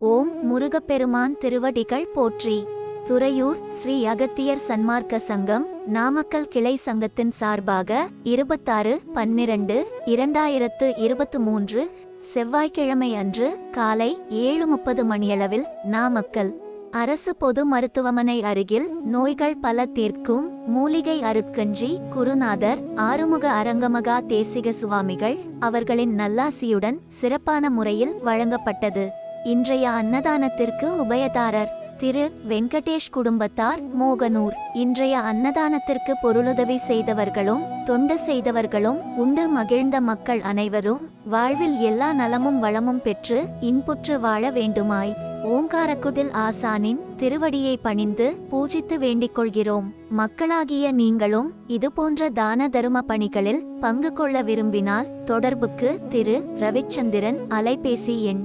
ஓம் முருகப்பெருமான் திருவடிகள் போற்றி. துறையூர் ஸ்ரீ அகத்தியர் சன்மார்க்க சங்கம் நாமக்கல் கிளை சங்கத்தின் சார்பாக இருபத்தாறு பன்னிரண்டு இரண்டாயிரத்து இருபத்து மூன்று செவ்வாய்க்கிழமை அன்று காலை ஏழு முப்பது மணியளவில் நாமக்கல் அரசு பொது மருத்துவமனை அருகில் நோய்கள் பல தீர்க்கும் மூலிகை அருட்கஞ்சி குருநாதர் ஆறுமுக அரங்கமகா தேசிக சுவாமிகள் அவர்களின் நல்லாசியுடன் சிறப்பான முறையில் வழங்கப்பட்டது. இன்றைய அன்னதானத்திற்கு உபயதாரர் திரு வெங்கடேஷ் குடும்பத்தார் மோகனூர். இன்றைய அன்னதானத்திற்கு பொருளுதவி செய்தவர்களும் தொண்டு செய்தவர்களும் உண்டு மகிழ்ந்த மக்கள் அனைவரும் வாழ்வில் எல்லா நலமும் வளமும் பெற்று இன்புற்று வாழ வேண்டுமாய். ஓங்காரக்குடில் ஆசானின் திருவடியை பணிந்து பூஜித்து வேண்டிக் கொள்கிறோம் மக்களாகிய நீங்களும் இதுபோன்ற தான தரும பணிகளில் பங்கு கொள்ள விரும்பினால் தொடர்புக்கு திரு ரவிச்சந்திரன் அலைபேசி எண்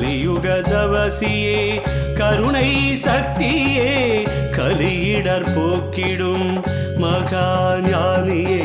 கலியுக தவசியே கருணை சக்தியே கலியிடர் போக்கிடும் மகா ஞானியே.